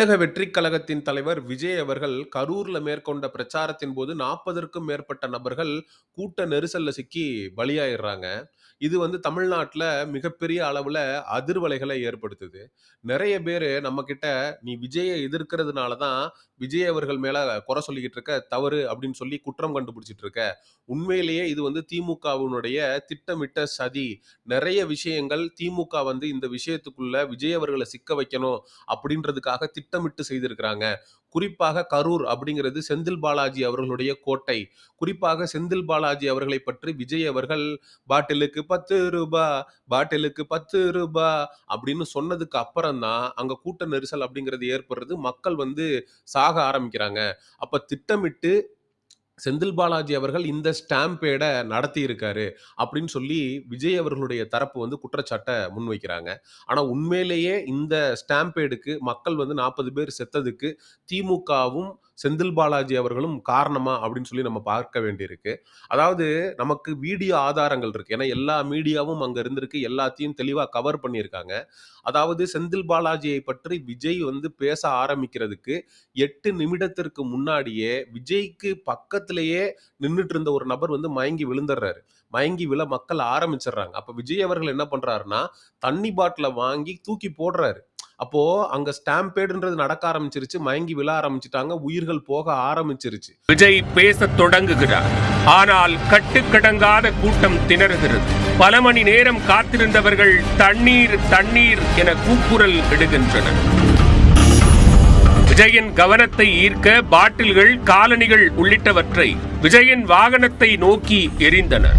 தமிழக வெற்றிக் கழகத்தின் தலைவர் விஜய் அவர்கள் கரூர்ல மேற்கொண்ட பிரச்சாரத்தின் போது 40ற்கும் மேற்பட்ட நபர்கள் கூட்ட நெரிசல்ல சிக்கி பலியாயிடுறாங்க. இது வந்து தமிழ்நாட்டில் மிகப்பெரிய அளவில் அதிர்வலைகளை ஏற்படுத்துது. நிறைய பேர் நம்மக்கிட்ட "நீ விஜயை எதிர்க்கிறதுனால தான் விஜய் அவர்கள் மேலே குறை சொல்லிக்கிட்டு இருக்க. தவறு" அப்படின்னு சொல்லி குற்றம் கண்டுபிடிச்சிட்டு இருக்க. உண்மையிலேயே இது வந்து திமுகவினுடைய திட்டமிட்ட சதி. நிறைய விஷயங்கள் திமுக வந்து இந்த விஷயத்துக்குள்ள விஜய் அவர்களை சிக்க வைக்கணும் அப்படின்றதுக்காக திட்டமிட்டு செய்திருக்கிறாங்க. குறிப்பாக கரூர் அப்படிங்கிறது செந்தில் பாலாஜி அவர்களுடைய கோட்டை. குறிப்பாக செந்தில் பாலாஜி அவர்களை பற்றி விஜய் அவர்கள் "பாட்டிலுக்கு பத்து ரூபா பாட்டிலுக்கு பத்து ரூபா அப்படின்னு சொன்னதுக்கு அப்புறம் தான், அங்க கூட்ட நெரிசல் அப்படிங்கிறது ஏற்படுறது. மக்கள் வந்து சாக ஆரம்பிக்கிறாங்க. அப்ப திட்டமிட்டு செந்தில் பாலாஜி அவர்கள் இந்த ஸ்டாம்பேடை நடத்தி இருக்காரு அப்படின்னு சொல்லி விஜய் அவர்களுடைய தரப்பு வந்து குற்றச்சாட்டை முன்வைக்கிறாங்க. ஆனா உண்மையிலேயே இந்த ஸ்டாம்பேடுக்கு மக்கள் வந்து 40 பேர் செத்ததுக்கு திமுகவும், செந்தில் பாலாஜி அவர்களும் காரணமா அப்படின்னு சொல்லி நம்ம பார்க்க வேண்டியிருக்கு. அதாவது நமக்கு வீடியோ ஆதாரங்கள் இருக்கு. ஏன்னா எல்லா மீடியாவும் அங்க இருந்திருக்கு. எல்லாத்தையும் தெளிவா கவர் பண்ணியிருக்காங்க. அதாவது செந்தில் பாலாஜியை பற்றி விஜய் வந்து பேச ஆரம்பிக்கிறதுக்கு எட்டு நிமிடத்திற்கு முன்னாடியே விஜய்க்கு பக்கத்திலேயே நின்றுட்டு இருந்த ஒரு நபர் வந்து மயங்கி விழுந்துடுறாரு. மயங்கி விழ மக்கள் ஆரம்பிச்சிடுறாங்க அப்ப விஜய் அவர்கள் என்ன பண்றாருன்னா, தண்ணி பாட்டில வாங்கி தூக்கி போடுறாரு. அப்போ அங்க ஸ்டாம்பேடுன்றது நடக்க ஆரம்பிச்சிருச்சு. மயங்கி விழ ஆரம்பிச்சுட்டாங்க. உயிர்கள் போக ஆரம்பிச்சிருச்சு. விஜய் பேசத் தொடங்குகிறார் ஆனால் கட்டுக்கடங்காத கூட்டம் திணறுகிறது பல மணி நேரம் காத்திருந்தவர்கள் தண்ணீர் தண்ணீர் என கூக்குரல் இடுகின்றனர் விஜயின் கவனத்தை ஈர்க்க பாட்டில்கள் காலணிகள் உள்ளிட்டவற்றை விஜயின் வாகனத்தை நோக்கி எரிந்தனர்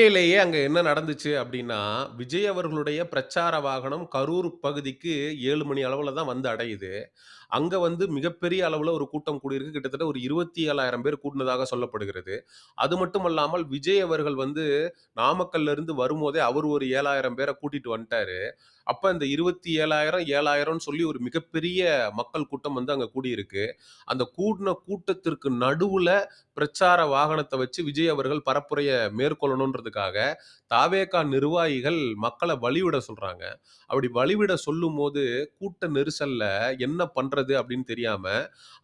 உண்மையிலேயே அங்கே என்ன நடந்துச்சு அப்படின்னா, விஜய் அவர்களுடைய பிரச்சார வாகனம் கரூர் பகுதிக்கு 7 மணி அளவுல தான் வந்து அடையுது. அங்க வந்து மிகப்பெரிய அளவுல ஒரு கூட்டம் கூடியிருக்கு. கிட்டத்தட்ட ஒரு 27,000 பேர் கூட்டினதாக சொல்லப்படுகிறது. அது மட்டும் அல்லாமல் விஜய் அவர்கள் வந்து நாமக்கல்ல இருந்து வரும்போதே அவர் ஒரு ஏழாயிரம் பேரை கூட்டிட்டு வந்துட்டாரு. அப்ப இந்த 27,000 7,000ன்னு சொல்லி ஒரு மிகப்பெரிய மக்கள் கூட்டம் வந்து அங்க கூடியிருக்கு. அந்த கூடின கூட்டத்திற்கு நடுவுல பிரச்சார வாகனத்தை வச்சு விஜய் அவர்கள் பரப்புரைய மேற்கொள்ளணுன்றதுக்காக, தாவேகா நிர்வாகிகள் மக்களை வழிவிட சொல்றாங்க. அப்படி வழிவிட சொல்லும்போது, கூட்ட நெரிசல்ல என்ன பண்றது அப்படின்னு தெரியாம,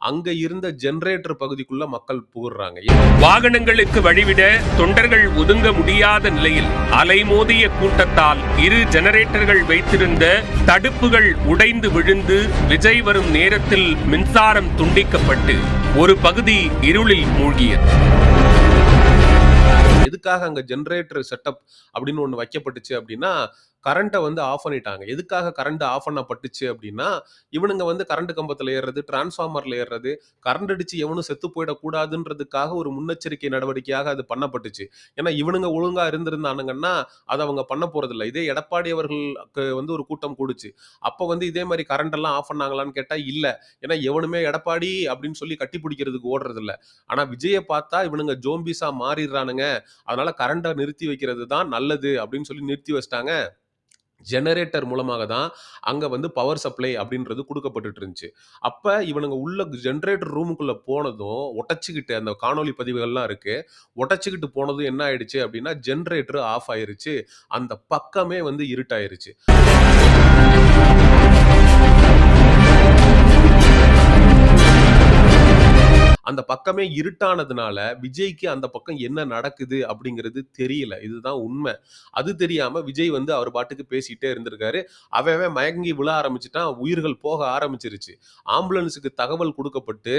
அங்க இருந்த ஜெனரேட்டர் பகுதிக்குள்ள மக்கள் புகுறாங்க வாகனங்களுக்கு வழிவிட தொண்டர்கள் ஒதுங்க முடியாத நிலையில் அலைமோதிய கூட்டத்தால் இரு ஜெனரேட்டர்கள் வைத்திருந்த தடுப்புகள் உடைந்து விழுந்து விஜய் வரும் நேரத்தில் மின்சாரம் துண்டிக்கப்பட்டு ஒரு பகுதி இருளில் மூழ்கியது. எதுக்காக அங்க ஜெனரேட்டர் செட்டப் அப்படின்னு ஒண்ணு வைக்கப்பட்டுச்சு அப்படின்னா, கரண்ட்டை வந்து ஆஃப் பண்ணிட்டாங்க. எதுக்காக கரண்ட் ஆஃப் பண்ணப்பட்டுச்சு அப்படின்னா, இவனுங்க வந்து கரண்ட் கம்பத்தில் ஏறுறது, டிரான்ஸ்ஃபார்மரில் ஏறுறது, கரண்ட் அடிச்சு எவனும் செத்து போயிடக்கூடாதுன்றதுக்காக ஒரு முன்னெச்சரிக்கை நடவடிக்கையாக அது பண்ணப்பட்டுச்சு. ஏன்னா இவனுங்க ஒழுங்காக இருந்திருந்தானுங்கன்னா, அதை அவங்க பண்ண போகிறதில்ல இதே எடப்பாடி அவர்களுக்கு வந்து ஒரு கூட்டம் கூடுச்சு. அப்போ வந்து இதே மாதிரி கரண்ட் எல்லாம் ஆஃப் பண்ணாங்களான்னு கேட்டால் இல்லை ஏன்னா எவனுமே எடப்பாடி அப்படின்னு சொல்லி கட்டி பிடிக்கிறதுக்கு ஓடுறதில்ல. ஆனால் விஜயை பார்த்தா இவனுங்க ஜோம்பிஸாக மாறிடுறானுங்க. அதனால கரண்டை நிறுத்தி வைக்கிறது தான் நல்லது அப்படின்னு சொல்லி நிறுத்தி வச்சிட்டாங்க ஜெனரேட்டர் மூலமாக தான் அங்கே வந்து பவர் சப்ளை அப்படின்றது கொடுக்கப்பட்டுட்டு இருந்துச்சு. அப்போ இவனுங்க உள்ள ஜென்ரேட்டர் ரூமுக்குள்ளே போனதும் ஒட்டச்சிக்கிட்டு அந்த காணொலி பதிவுகள்லாம் இருக்குது ஒட்டச்சிக்கிட்டு போனதும் என்ன ஆயிடுச்சு அப்படின்னா, ஜென்ரேட்டர் ஆஃப் ஆயிருச்சு. அந்த பக்கமே வந்து இருட்டாயிருச்சு. அந்த பக்கமே இருட்டானதுனால, விஜய்க்கு அந்த பக்கம் என்ன நடக்குது அப்படிங்கிறது தெரியல. இதுதான் உண்மை அது தெரியாம விஜய் வந்து அவர் பாட்டுக்கு பேசிட்டே இருந்திருக்காரு. அவன் மயங்கி விழ ஆரம்பிச்சுட்டான். உயிர்கள் போக ஆரம்பிச்சிருச்சு. ஆம்புலன்ஸுக்கு தகவல் கொடுக்கப்பட்டு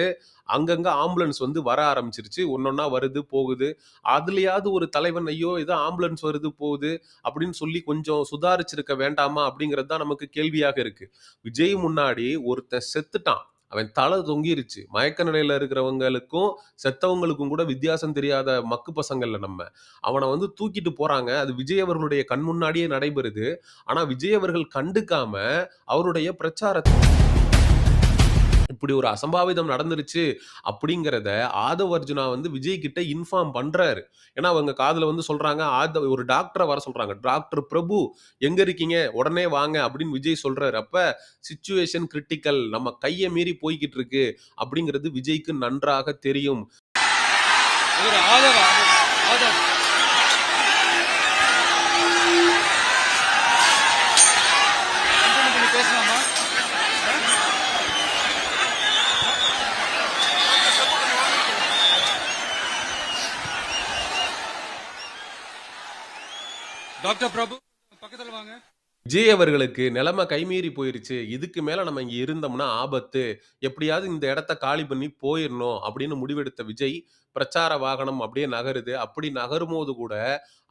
அங்கங்க ஆம்புலன்ஸ் வந்து வர ஆரம்பிச்சிருச்சு. ஒன்னொன்னா வருது, போகுது. அதுலயாவது ஒரு தலைவன், "ஐயோ! ஏதோ ஆம்புலன்ஸ் வருது, போகுது" அப்படின்னு சொல்லி கொஞ்சம் சுதாரிச்சிருக்க வேண்டாமா? அப்படிங்கிறது தான் நமக்கு கேள்வியாக இருக்கு. விஜய் முன்னாடி ஒருத்தன் செத்துட்டான். அவன் தலை தொங்கிருச்சு. மயக்க நிலையில இருக்கிறவங்களுக்கும், செத்தவங்களுக்கும் கூட வித்தியாசம் தெரியாத மக்கு பசங்கள்ல நம்ம. அவனை வந்து தூக்கிட்டு போறாங்க. அது விஜய் அவர்களுடைய கண் முன்னாடியே நடைபெறுது. ஆனா விஜய் அவர்கள் கண்டுக்காம, அவருடைய பிரச்சாரத்தை இப்படி ஒரு அசம்பாவிதம் நடந்துருச்சு அப்படிங்கிறத ஆதவ் அர்ஜுனா வந்து விஜய் கிட்ட இன்ஃபார்ம் பண்றாரு. ஏன்னா அவங்க காதில் வந்து சொல்றாங்க, ஆதவ் ஒரு டாக்டரை வர சொல்றாங்க. "டாக்டர் பிரபு எங்க இருக்கீங்க? உடனே வாங்க" அப்படின்னு விஜய் சொல்றாரு. அப்ப சிச்சுவேஷன் கிரிட்டிக்கல் நம்ம கையை மீறி போய்கிட்டு இருக்கு அப்படிங்கிறது விஜய்க்கு நன்றாக தெரியும். ஆதவ் ஆதவ் டாக்டர் பிரபு பக்கத்துல வாங்க விஜய் அவர்களுக்கு நிலைமை கைமீறி போயிருச்சு. இதுக்கு மேல நம்ம இங்க இருந்தோம்னா ஆபத்து. எப்படியாவது இந்த இடத்த காலி பண்ணி போயிடணும் அப்படின்னு முடிவெடுத்த விஜய், பிரச்சார வாகனம் அப்படியே நகருது. அப்படி நகரும்போது கூட,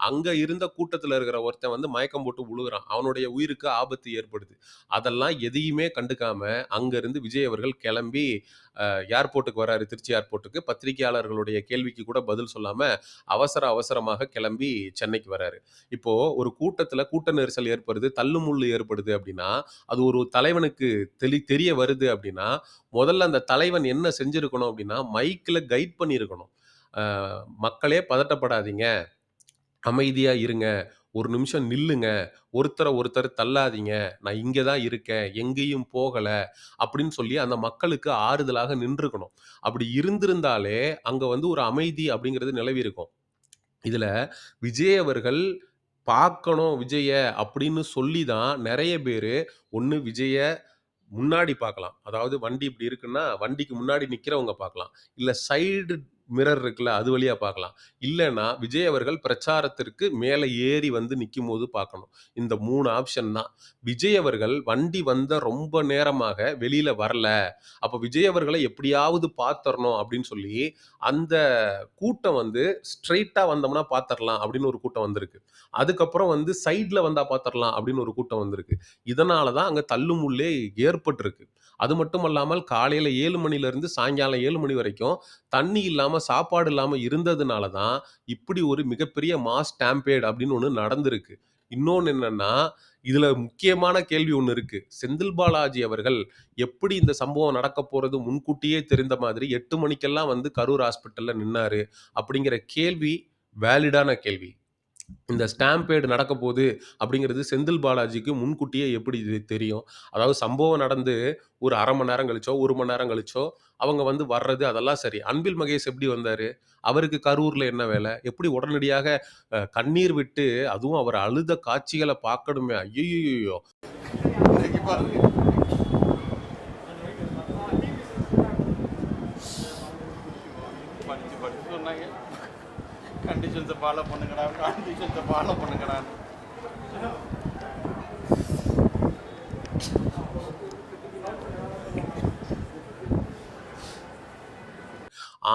அங்க இருந்த கூட்டத்துல இருக்கிற ஒருத்தன் வந்து மயக்கம் போட்டு உழுகுறான் அவனுடைய உயிருக்கு ஆபத்து ஏற்படுது. அதெல்லாம் எதையுமே கண்டுக்காம, அங்கேருந்து விஜய் அவர்கள் கிளம்பி ஏர்போர்ட்டுக்கு வராரு. திருச்சி ஏர்போர்ட்டுக்கு. பத்திரிக்கையாளர்களுடைய கேள்விக்கு கூட பதில் சொல்லாம, அவசர அவசரமாக கிளம்பி சென்னைக்கு வராரு. இப்போ ஒரு கூட்டத்துல கூட்ட நெரிசல் ஏற்படுது, தள்ளுமுள்ளு ஏற்படுது அப்படின்னா, அது ஒரு தலைவனுக்கு தெளி தெரிய வருது அப்படின்னா, முதல்ல அந்த தலைவன் என்ன செஞ்சிருக்கணும் அப்படின்னா, மைக்கில் கைட் பண்ணியிருக்கணும். "மக்களே பதட்டப்படாதீங்க. அமைதியாக இருங்க. ஒரு நிமிஷம் நில்லுங்க. ஒருத்தரை ஒருத்தர் தள்ளாதீங்க. நான் இங்கே தான் இருக்கேன். எங்கேயும் போகலை அப்படின்னு சொல்லி அந்த மக்களுக்கு ஆறுதலாக நின்றுக்கணும். அப்படி இருந்திருந்தாலே, அங்கே வந்து ஒரு அமைதி அப்படிங்கிறது நிலவியிருக்கும். இதில் விஜய் அவர்கள் பார்க்கணும் விஜய அப்படின்னு சொல்லி தான் நிறைய பேர் ஒன்று விஜய முன்னாடி பார்க்கலாம். அதாவது வண்டி இப்படி இருக்குன்னா, வண்டிக்கு முன்னாடி நிற்கிறவங்க பார்க்கலாம். இல்லை சைடு மிரர் இருக்குல்ல, அது வழியாக பார்க்கலாம். இல்லைன்னா விஜய் அவர்கள் பிரச்சாரத்திற்கு மேலே ஏறி வந்து நிற்கும் போது பார்க்கணும். இந்த மூணு ஆப்ஷன் தான். விஜய் அவர்கள் வண்டி வந்த ரொம்ப நேரமாக வெளியில் வரல. அப்போ விஜய் அவர்களை எப்படியாவது பார்த்துறணும் அப்படின்னு சொல்லி, அந்த கூட்டம் வந்து ஸ்ட்ரெயிட்டாக வந்தோம்னா பார்த்துரலாம் அப்படின்னு ஒரு கூட்டம் வந்திருக்கு. அதுக்கப்புறம் வந்து சைடில் வந்தால் பார்த்துரலாம் அப்படின்னு ஒரு கூட்டம் வந்திருக்கு. இதனால தான் அங்கே தள்ளுமுள்ளே ஏற்பட்டிருக்கு. அது மட்டும் இல்லாமல் காலையில் ஏழு மணிலேருந்து சாயங்காலம் ஏழு மணி வரைக்கும் தண்ணி இல்லாமல் சாப்பாடு இல்லாமல் இருந்ததுனால தான், இப்படி ஒரு மிகப்பெரிய மாஸ் ஸ்டாம்பேட் அப்படின்னு ஒன்று நடந்திருக்கு. இன்னொன்று என்னன்னா, இதுல முக்கியமான கேள்வி ஒன்று இருக்கு. செந்தில் பாலாஜி அவர்கள் எப்படி இந்த சம்பவம் நடக்க போறது முன்கூட்டியே தெரிந்த மாதிரி எட்டு மணிக்கெல்லாம் வந்து கரூர் ஹாஸ்பிட்டல்ல நின்னாரு? அப்படிங்கிற கேள்வி வேலிடான கேள்வி. இந்த ஸ்டாம்பேட் நடக்கப்போது அப்படிங்கிறது செந்தில் பாலாஜிக்கு முன்கூட்டியே எப்படி இது தெரியும்? அதாவது சம்பவம் நடந்து ஒரு அரை மணி நேரம் கழிச்சோ, ஒரு மணி நேரம் கழிச்சோ, அவங்க வந்து வர்றது அதெல்லாம் சரி. அன்பில் மகேஷ் எப்படி வந்தார் அவருக்கு கரூரில் என்ன வேலை எப்படி உடனடியாக கண்ணீர் விட்டு அதுவும் அவர் அழுத காட்சிகளை பார்க்கணுமே! ஐயோ கண்டிஷன்ஸை ஃபாலோ பண்ணுங்கடா கண்டிஷன்ஸை ஃபாலோ பண்ணுங்கடா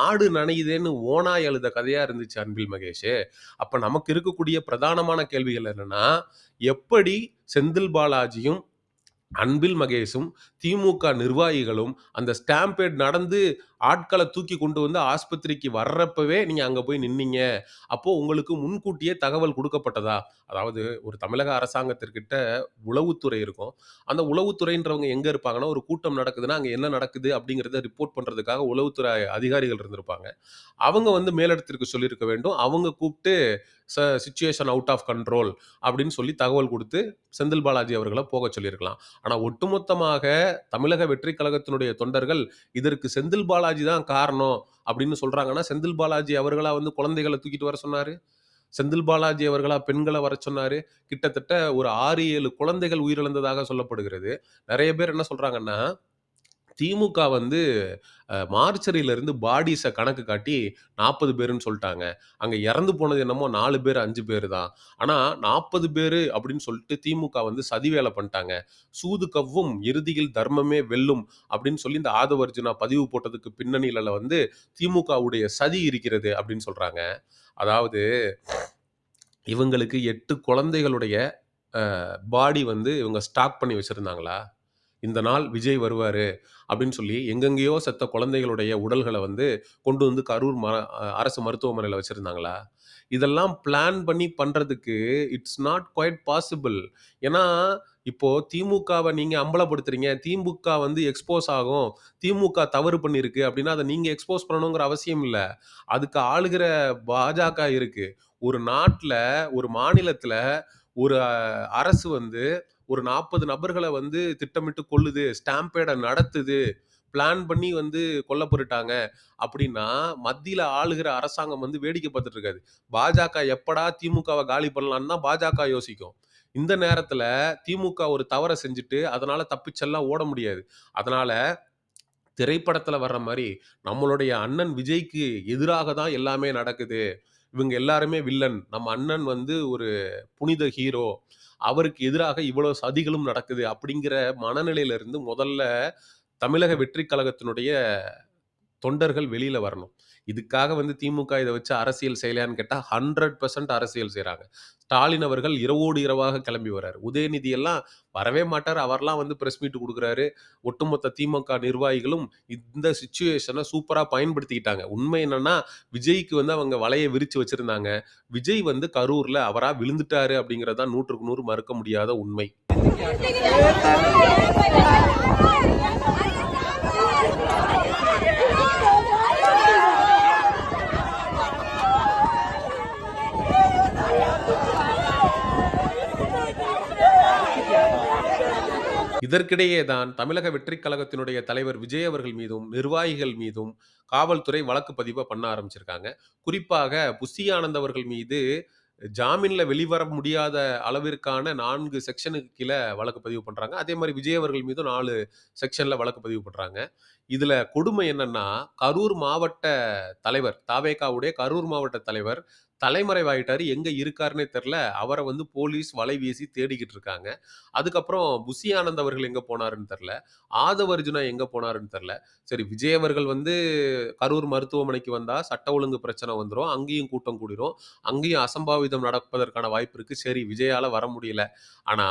ஆடு நனையுதேன்னு ஓனா எழுத கதையா இருந்துச்சு அன்பில் மகேஷ். அப்ப நமக்கு இருக்கக்கூடிய பிரதானமான கேள்விகள் என்னன்னா, எப்படி செந்தில் பாலாஜியும், அன்பில் மகேஷும், திமுக நிர்வாகிகளும் அந்த ஸ்டாம்பேட் நடந்து ஆட்களை தூக்கி கொண்டு வந்து ஆஸ்பத்திரிக்கு வர்றப்பவே நீங்கள் அங்கே போய் நின்னீங்க. அப்போது உங்களுக்கு முன்கூட்டியே தகவல் கொடுக்கப்பட்டதா அதாவது ஒரு தமிழக அரசாங்கத்திற்கிட்ட உளவுத்துறை இருக்கும். அந்த உளவுத்துறைன்றவங்க எங்கே இருப்பாங்கன்னா, ஒரு கூட்டம் நடக்குதுன்னா, அங்கே என்ன நடக்குது அப்படிங்கிறத ரிப்போர்ட் பண்ணுறதுக்காக உளவுத்துறை அதிகாரிகள் இருந்திருப்பாங்க. அவங்க வந்து மேலிடத்திற்கு சொல்லியிருக்க வேண்டும். அவங்க கூப்பிட்டு ச சுச்சுவேஷன் அவுட் ஆஃப் கண்ட்ரோல் அப்படின்னு சொல்லி தகவல் கொடுத்து செந்தில் பாலாஜி அவர்களை போக சொல்லியிருக்கலாம். ஆனால் ஒட்டுமொத்தமாக தமிழக வெற்றி கழகத்தினுடைய தொண்டர்கள், இதற்கு செந்தில் பாலாஜி தான் காரணம் அப்படின்னு சொல்றாங்கன்னா, செந்தில் பாலாஜி அவர்களா வந்து குழந்தைகளை தூக்கிட்டு வர சொன்னாரு? செந்தில் பாலாஜி அவர்களா பெண்களை வர சொன்னாரு? கிட்டத்தட்ட ஒரு 6, 7 குழந்தைகள் உயிரிழந்ததாக சொல்லப்படுகிறது. நிறைய பேர் என்ன சொல்றாங்கன்னா, திமுக வந்து அ பாடிஸை கணக்கு காட்டி 40 பேருன்னு சொல்லிட்டாங்க அங்கே இறந்து போனது என்னமோ நாலு பேர், அஞ்சு பேர் தான். ஆனால் நாற்பது பேர் அப்படின்னு சொல்லிட்டு திமுக வந்து சதி வேலை பண்ணிட்டாங்க. "சூது கவ்வும் இறுதியில் தர்மமே வெல்லும்" அப்படின்னு சொல்லி இந்த ஆதவர்ஜுனா பதிவு போட்டதுக்கு பின்னணியில வந்து திமுகவுடைய சதி இருக்கிறது அப்படின்னு சொல்கிறாங்க அதாவது இவங்களுக்கு எட்டு குழந்தைகளுடைய பாடி வந்து இவங்க ஸ்டாக் பண்ணி வச்சுருந்தாங்களா இந்த நாள் விஜய் வருவார் அப்படின்னு சொல்லி எங்கெங்கேயோ செத்த குழந்தைகளுடைய உடல்களை வந்து கொண்டு வந்து கரூர் ம அரசு மருத்துவமனையில் வச்சுருந்தாங்களா இதெல்லாம் பிளான் பண்ணி பண்ணுறதுக்கு இட்ஸ் நாட் குவைட் பாசிபிள். ஏன்னா, இப்போது திமுகவை நீங்கள் அம்பலப்படுத்துறீங்க. திமுக வந்து எக்ஸ்போஸ் ஆகும். திமுக தவறு பண்ணியிருக்கு அப்படின்னா, அதை நீங்கள் எக்ஸ்போஸ் பண்ணணுங்கிற அவசியம் இல்லை அதுக்கு ஆளுகிற பாஜக இருக்குது ஒரு நாட்டில் ஒரு மாநிலத்தில் ஒரு அரசு வந்து ஒரு நாற்பது நபர்களை வந்து திட்டமிட்டு கொள்ளுது ஸ்டாம்பேடை நடத்துது. பிளான் பண்ணி வந்து கொல்ல போட்டுட்டாங்க அப்படின்னா, மத்தியில் ஆளுகிற அரசாங்கம் வந்து வேடிக்கை பார்த்துட்டு இருக்காது. பாஜக எப்படா திமுகவை காலி பண்ணலான்னு தான் பாஜக யோசிக்கும். இந்த நேரத்தில் திமுக ஒரு தவறை செஞ்சுட்டு, அதனால தப்பிச்செல்லாம் ஓட முடியாது. அதனால திரைப்படத்தில் வர்ற மாதிரி நம்மளுடைய அண்ணன் விஜய்க்கு எதிராக தான் எல்லாமே நடக்குது. இவங்க எல்லாருமே வில்லன். நம்ம அண்ணன் வந்து ஒரு புனித ஹீரோ. அவருக்கு எதிராக இவ்வளோ சதிகளும் நடக்குது அப்படிங்கிற மனநிலையிலிருந்து முதல்ல தமிழக வெற்றி கழகத்தினுடைய தொண்டர்கள் வெளியில் வரணும். இதுக்காக வந்து திமுக இதை வச்சு அரசியல் செய்யலையான்னு கேட்டால் ஹண்ட்ரட் பர்சன்ட் அரசியல் செய்கிறாங்க ஸ்டாலின் அவர்கள் இரவோடு இரவாக கிளம்பி வராரு. உதயநிதி எல்லாம் வரவே மாட்டார் அவர்லாம் வந்து பிரஸ் மீட் கொடுக்குறாரு ஒட்டுமொத்த திமுக நிர்வாகிகளும் இந்த சுச்சுவேஷனை சூப்பராக பயன்படுத்திக்கிட்டாங்க. உண்மை என்னன்னா, விஜய்க்கு வந்து அவங்க வலையை விரிச்சு வச்சிருந்தாங்க. விஜய் வந்து கரூர்ல அவராக விழுந்துட்டாரு அப்படிங்கிறது தான் 100க்கு 100 மறுக்க முடியாத உண்மை. இதற்கிடையே தான் தமிழக வெற்றிக் கழகத்தினுடைய தலைவர் விஜய் அவர்கள் மீதும், நிர்வாகிகள் மீதும் காவல்துறை வழக்கு பதிவை பண்ண ஆரம்பிச்சிருக்காங்க. குறிப்பாக புஷி ஆனந்த் அவர்கள் மீது ஜாமீன்ல வெளிவர முடியாத அளவிற்கான நான்கு செக்ஷனுக்கு கீழே வழக்கு பதிவு பண்றாங்க. அதே மாதிரி விஜய் அவர்கள் மீதும் நாலு செக்ஷன்ல வழக்கு பதிவு பண்றாங்க. இதுல கொடுமை என்னன்னா, கரூர் மாவட்ட தலைவர், தாவேகாவுடைய கரூர் மாவட்ட தலைவர் தலைமறைவாயிட்டாரு. எங்க இருக்காருன்னே தெரில அவரை வந்து போலீஸ் வலை வீசி தேடிக்கிட்டு இருக்காங்க. அதுக்கப்புறம் புசி ஆனந்த் அவர்கள் எங்க போனாருன்னு தெரில ஆதவ அர்ஜுனா எங்க போனாருன்னு தெரில சரி விஜய் அவர்கள் வந்து கரூர் மருத்துவமனைக்கு வந்தா சட்ட ஒழுங்கு பிரச்சனை வந்துடும் அங்கேயும் கூட்டம் கூடிரும். அங்கேயும் அசம்பாவிதம் நடப்பதற்கான வாய்ப்பு இருக்கு. சரி விஜயால வர முடியல. ஆனா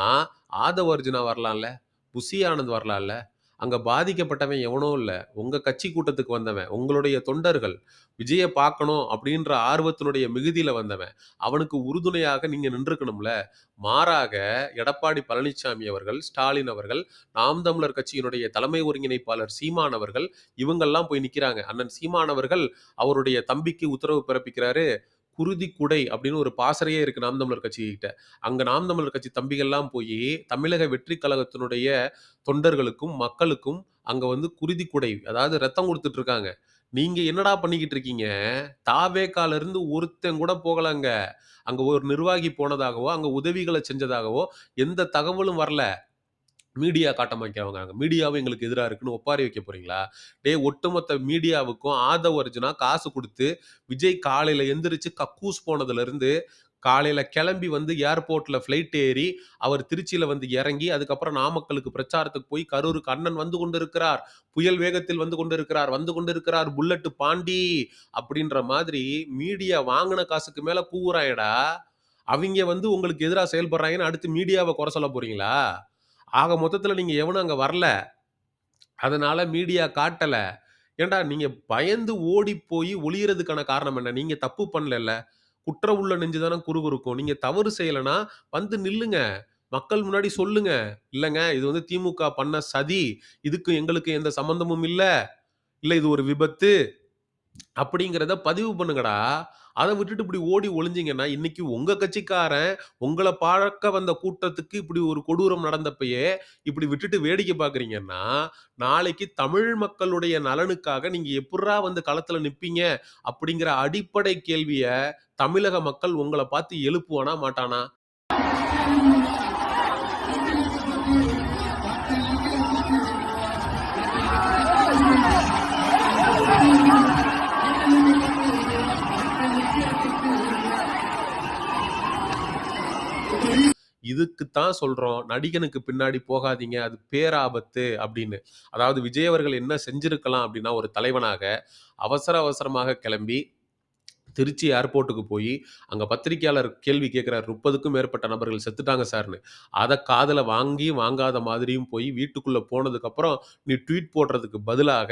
ஆதவ அர்ஜுனா வரலாம்ல. புசி ஆனந்த் வரலாம்ல. அங்கே பாதிக்கப்பட்டவன் எவனோ இல்லை உங்கள் கட்சி கூட்டத்துக்கு வந்தவன். உங்களுடைய தொண்டர்கள். விஜயை பார்க்கணும் அப்படின்ற ஆர்வத்தினுடைய மிகுதியில் வந்தவன். அவனுக்கு உறுதுணையாக நீங்கள் நின்றுக்கணும்ல. மாறாக எடப்பாடி பழனிசாமி அவர்கள், ஸ்டாலின் அவர்கள், நாம் தமிழர் கட்சியினுடைய தலைமை ஒருங்கிணைப்பாளர் சீமான் அவர்கள் இவங்கெல்லாம் போய் நிற்கிறாங்க அண்ணன் சீமான் அவர்கள் அவருடைய தம்பிக்கு உத்தரவு பிறப்பிக்கிறாரு. குருதி குடை அப்படின்னு ஒரு பாசறையே இருக்கு நாம் தமிழர் கட்சிகிட்ட. அங்க நாம் தமிழர் கட்சி தம்பிகள்லாம் போய் தமிழக வெற்றி கழகத்தினுடைய தொண்டர்களுக்கும், மக்களுக்கும் அங்க வந்து குருதி குடை அதாவது ரத்தம் கொடுத்துட்டு இருக்காங்க. நீங்க என்னடா பண்ணிக்கிட்டு இருக்கீங்க? தாவேகால இருந்து ஒருத்தன் கூட போகலங்க. அங்க ஒரு நிர்வாகி போனதாகவோ, அங்க உதவிகளை செஞ்சதாகவோ எந்த தகவலும் வரல. மீடியா காட்டமாக்கிறவங்க. மீடியாவும் எங்களுக்கு எதிராக இருக்குன்னு ஒப்பாரி வைக்க போறீங்களா? டேய் ஒட்டுமொத்த மீடியாவுக்கும் ஆதவ அர்ஜுனா காசு கொடுத்து விஜய் காலையில் எந்திரிச்சு கக்கூஸ் போனதுலேருந்து காலையில் கிளம்பி வந்து ஏர்போர்ட்டில் ஃப்ளைட் ஏறி, அவர் திருச்சியில் வந்து இறங்கி, அதுக்கப்புறம் நாமக்கலுக்கு பிரச்சாரத்துக்கு போய் கரூருக்கு அண்ணன் வந்து கொண்டிருக்கிறார். புயல் வேகத்தில் வந்து கொண்டிருக்கிறார். வந்து கொண்டிருக்கிறார். புல்லட்டு பாண்டி அப்படின்ற மாதிரி மீடியா வாங்கின காசுக்கு மேலே கூவுறாயேடா. அவங்க வந்து உங்களுக்கு எதிராக செயல்படுறாங்கன்னு அடுத்து மீடியாவை குறை சொல்ல போறீங்களா? ஆக மொத்தத்தில் நீங்கள் எவனும் அங்கே வரல. அதனால் மீடியா காட்டலை ஏன்டா நீங்கள் பயந்து ஓடி போய் ஒளியறதுக்கான காரணம் என்ன? நீங்கள் தப்பு பண்ணலல்ல. குற்ற உள்ள நெஞ்சு தானே குறுகுறுக்கும். நீங்கள் தவறு செய்யலைன்னா வந்து நில்லுங்க. மக்கள் முன்னாடி சொல்லுங்க. இல்லைங்க இது வந்து திமுக பண்ண சதி. இதுக்கு எங்களுக்கு எந்த சம்மந்தமும் இல்லை இல்லை இது ஒரு விபத்து. அப்படிங்கிறத பதிவு பண்ணுங்கடா. அத விட்டுட்டு இப்படி ஓடி ஒளிஞ்சீங்கன்னா, இன்னைக்கு உங்க கட்சிக்காரன் உங்கள பார்க்க வந்த கூட்டத்துக்கு இப்படி ஒரு கொடூரம் நடந்தப்பயே, இப்படி விட்டுட்டு வேடிக்கை பார்க்குறீங்கன்னா, நாளைக்கு தமிழ் மக்களுடைய நலனுக்காக நீங்க எப்புட்றா வந்து களத்துல நிப்பீங்க? அப்படிங்கிற அடிப்படை கேள்விய தமிழக மக்கள் உங்கள பார்த்து எழுப்புவானா? மாட்டானா? இதுக்கு தான் சொல்றோம். நடிகனுக்கு பின்னாடி போகாதீங்க. அது பேராபத்து அப்படின்னு. அதாவது விஜய் அவர்கள் என்ன செஞ்சிருக்கலாம் அப்படின்னா, ஒரு தலைவனாக அவசர அவசரமாக கிளம்பி, திருச்சி ஏர்போர்ட்டுக்கு போய் அங்க பத்திரிக்கையாளர் கேள்வி கேட்கிறார். 30க்கும் மேற்பட்ட நபர்கள் செத்துட்டாங்க சார்ன்னு. அதை காதில் வாங்கியும் வாங்காத மாதிரியும் போய் வீட்டுக்குள்ள போனதுக்கப்புறம், நீ ட்வீட் போடுறதுக்கு பதிலாக,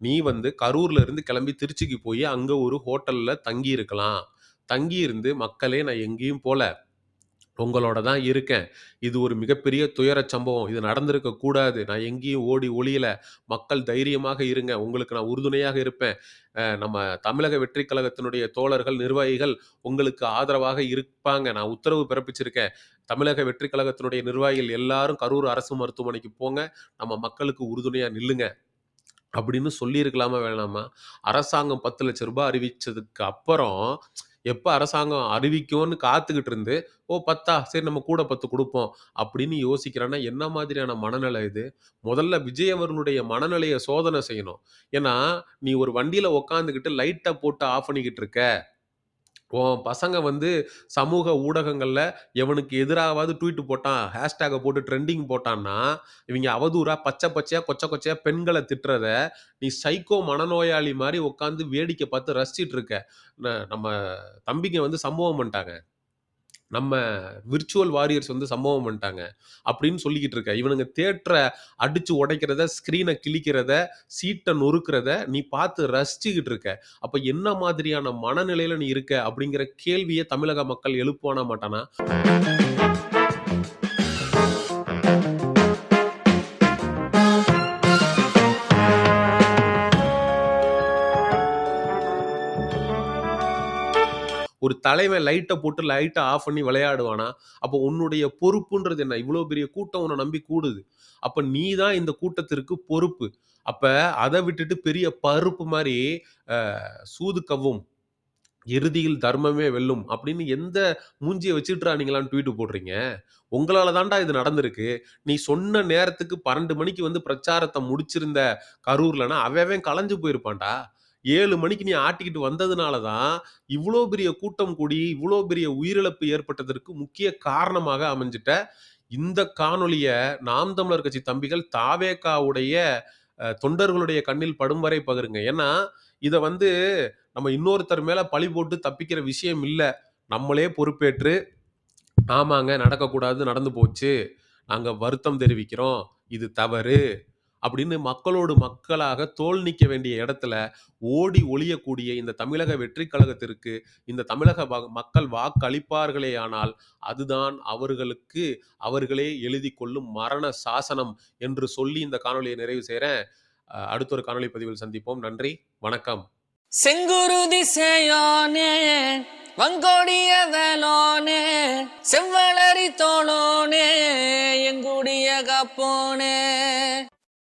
நீ வந்து கரூர்ல இருந்து கிளம்பி திருச்சிக்கு போய் அங்க ஒரு ஹோட்டல்ல தங்கி இருக்கலாம். தங்கி இருந்து, மக்களே நான் எங்கேயும் போல. உங்களோட தான் இருக்கேன். இது ஒரு மிகப்பெரிய துயரச் சம்பவம். இது நடந்திருக்க கூடாது. நான் எங்கேயும் ஓடி ஒளியல. மக்கள் தைரியமாக இருங்க. உங்களுக்கு நான் உறுதுணையாக இருப்பேன். அ நம்ம தமிழக வெற்றிக் கழகத்தினுடைய தோழர்கள், நிர்வாகிகள் உங்களுக்கு ஆதரவாக இருப்பாங்க. நான் உத்தரவு பிறப்பிச்சிருக்கேன். தமிழக வெற்றிக் கழகத்தினுடைய நிர்வாகிகள் எல்லாரும் கரூர் அரசு மருத்துவமனைக்கு போங்க. நம்ம மக்களுக்கு உறுதுணையா நில்லுங்க. அப்படின்னு சொல்லியிருக்கலாமா? வேணாமா? அரசாங்கம் ரூ. 10,00,000 அறிவிச்சதுக்கு அப்புறம், எப்போ அரசாங்கம் அறிவிக்கும்னு காத்துக்கிட்டு இருந்து, ஓ 10ஆ சரி நம்ம கூட பத்து கொடுப்போம் அப்படின்னு யோசிக்கிறான்னா, என்ன மாதிரியான மனநிலை இது? முதல்ல விஜய் அவர்களுடைய சோதனை செய்யணும். ஏன்னா, நீ ஒரு வண்டியில் உட்காந்துக்கிட்டு லைட்டை போட்டு ஆஃப் பண்ணிக்கிட்டு இருக்க. உன் பசங்க வந்து சமூக ஊடகங்களில் எவனுக்கு எதிராவது ட்வீட்டு போட்டான், ஹேஷ்டேகை போட்டு ட்ரெண்டிங் போட்டான்னா, இவங்க அவதூறாக பச்சை பச்சையாக கொச்சை கொச்சையாக பெண்களை திட்டுறத, நீ சைக்கோ மனநோயாளி மாதிரி உட்காந்து வேடிக்கை பார்த்து ரசிச்சிட்டு இருக்க. நம்ம தம்பிங்க வந்து சம்பவம் பண்ணிட்டாங்க. நம்ம விர்ச்சுவல் வாரியர்ஸ் வந்து சம்பவம் பண்ணிட்டாங்க. அப்படின்னு சொல்லிக்கிட்டு இருக்க. இவனுங்க தேட்டரை அடிச்சு உடைக்கிறத, ஸ்கிரீனை கிழிக்கிறத, சீட்ட நொறுக்கிறத நீ பார்த்து ரசிச்சுக்கிட்டு இருக்க. அப்ப என்ன மாதிரியான மனநிலையில நீ இருக்க? அப்படிங்கிற கேள்வியை தமிழக மக்கள் எழுப்புவானா மாட்டானா? ஒரு தலைவன் லைட்டை போட்டு லைட்டை ஆஃப் பண்ணி விளையாடுவானா? அப்போ உன்னுடைய பொறுப்புன்றது என்ன? இவ்வளோ பெரிய கூட்டம் உன்னை நம்பி கூடுது. அப்போ நீ தான் இந்த கூட்டத்திற்கு பொறுப்பு. அப்போ அதை விட்டுட்டு பெரிய பருப்பு மாதிரி சூது கவ்வும். இறுதியில் தர்மமே வெல்லும். அப்படின்னு எந்த மூஞ்சியை வச்சுட்டுடா நீங்கலாம் ட்வீட் போடுறீங்க? உங்களால தான்டா இது நடந்திருக்கு. நீ சொன்ன நேரத்துக்கு 12 மணிக்கு வந்து பிரச்சாரத்தை முடிச்சிருந்த கரூர்லனா, அவன் களைஞ்சு போயிருப்பான்டா. ஏழு மணிக்கு நீ ஆட்டிக்கிட்டு வந்ததுனால தான், இவ்வளோ பெரிய கூட்டம் கூடி, இவ்வளோ பெரிய உயிரிழப்பு ஏற்பட்டதற்கு முக்கிய காரணமாக அமைஞ்சிட்ட இந்த காணொலியை நாம் தமிழர் கட்சி தம்பிகள் தாவேகாவுடைய தொண்டர்களுடைய கண்ணில் படும் வரை பகிருங்க. ஏன்னா, இதை வந்து நம்ம இன்னொருத்தர் மேலே பழி போட்டு தப்பிக்கிற விஷயம் இல்லை நம்மளே பொறுப்பேற்று, ஆமாங்க நடக்கக்கூடாது, நடந்து போச்சு. நாங்கள் வருத்தம் தெரிவிக்கிறோம். இது தவறு. அப்படின்னு மக்களோடு மக்களாக தோள் நிற்க வேண்டிய இடத்துல, ஓடி ஒளியக்கூடிய இந்த தமிழக வெற்றி கழகத்திற்கு, இந்த தமிழக வ மக்கள் வாக்களிப்பார்களேயானால், அதுதான் அவர்களுக்கு அவர்களே எழுதி கொள்ளும் மரண சாசனம் என்று சொல்லி இந்த காணொலியை நிறைவு செய்கிற அடுத்த ஒரு காணொளி பதிவில் சந்திப்போம். நன்றி. வணக்கம். செங்குருதி சேயோனே வங்கோடிய வேலோனே செவ்வளரி தோளோனே எங்குடிய கப்போனே